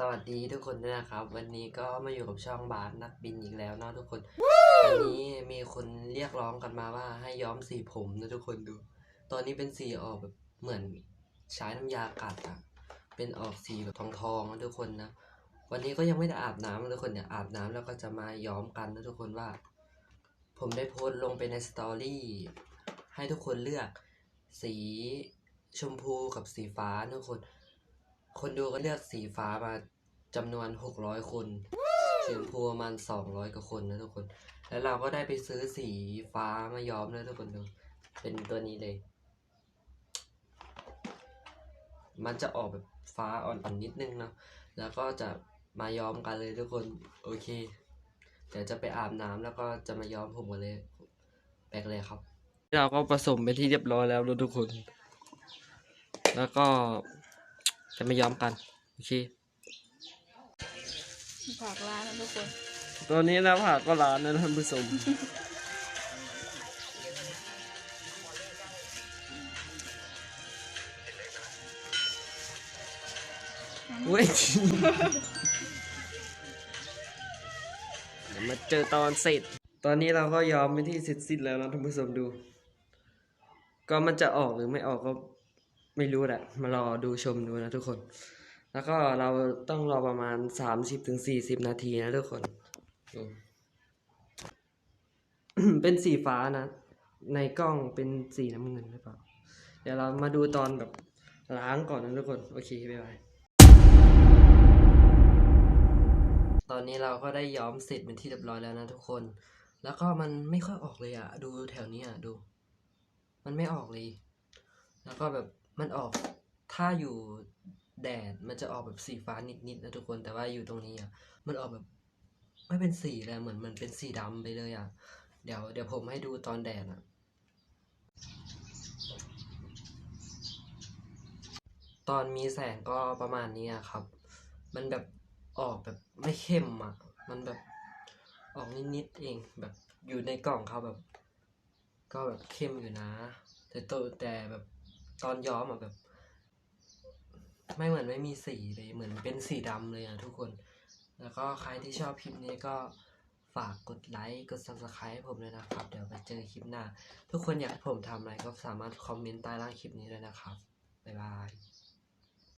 สวัสดีทุกคนด้วยนะครับ วันนี้ก็มาอยู่กับช่องบาสนักบินอีกแล้วเนาะทุกคนวันนี้มีคนเรียกร้องกันมาว่าให้ย้อมสีผมนะทุกคนดู ตอนนี้เป็นสีออกแบบเหมือนใช้น้ำยากัดอะเป็นออกสีแบบทองทองๆนะทุกคนนะวันนี้ก็ยังไม่ได้อาบน้ำนะทุกคนเนี่ยอาบน้ำแล้วก็จะมาย้อมกันนะทุกคนว่า ผมได้โพสต์ลงไปในสตอรี่ให้ทุกคนเลือกสีชมพูกับสีฟ้านะทุกคน คนดูก็เลือกสีฟ้ามาจำนวนหกร้อยคนสีชมพูประมาณสองร้อยกว่าคนนะทุกคน แล้วเราก็ได้ไปซื้อสีฟ้ามาย้อมเลยทุกคนดู เป็นตัวนี้เลย มันจะออกแบบฟ้าอ่อนๆนิดนึงเนาะ แล้วก็จะมาย้อมกันเลยทุกคน โอเค เดี๋ยวจะไปอาบน้ำแล้วก็จะมาย้อมผมกันเลยไปลกเลยครับ เราก็ผสมไปที่เรียบร้อยแล้วทุกคน แล้วก็ จะมาย้อมกัน โอเคฝากร้านนะทุกคน ตอนนี้นะผักก็ร้านนะท่านผู้ชมเว้ยเดี๋ยวมาเจอตอนเสร็จ ตอนนี้เราก็ยอมไปที่เสร็จสิ้นแล้วนะท่านผู้ชมดู ก็มันจะออกหรือไม่ออกก็ ไม่รู้แหละมารอดูชมดูนะทุกคน แล้วก็เราต้องรอประมาณสามสิบถึงสี่สิบนาทีนะทุกคน เป็นสีฟ้านะ ในกล้องเป็นสีน้ำเงินหรือเปล่า เดี๋ยวเรามาดูตอนแบบล้างก่อนนะทุกคน โอเคบ๊ายบายตอนนี้เราก็ได้ย้อมเสร็จเป็นที่เรียบร้อยแล้วนะทุกคน แล้วก็มันไม่ค่อยออกเลยอะดูแถวนี้อะดู มันไม่ออกเลย แล้วก็แบบ มันออกถ้าอยู่แดดมันจะออกแบบสีฟ้านิดๆนะทุกคนแต่ว่าอยู่ตรงนี้อะมันออกแบบไม่เป็นสีเลยเหมือนมันเป็นสีดำไปเลยอะ เดี๋ยวเดี๋ยวผมให้ดูตอนแดดอะ ตอนมีแสงก็ประมาณนี้อะครับ มันแบบออกแบบไม่เข้มอะ มันแบบออกนิดๆเองแบบอยู่ในกล่องเขาแบบ ก็แบบเข้มอยู่นะ แต่ตัวแต่แบบ ตอนย้อมอะแบบ ไม่เหมือนไม่มีสีเลยเหมือนเป็นสีดำเลยอะทุกคน แล้วก็ใครที่ชอบคลิปนี้ก็ฝากกดไลค์กด subscribe ให้ผมเลยนะครับ เดี๋ยวไปเจอคลิปหน้า ทุกคนอยากให้ผมทำอะไรก็สามารถคอมเมนต์ใต้ล่างคลิปนี้เลยนะครับ บ๊ายบาย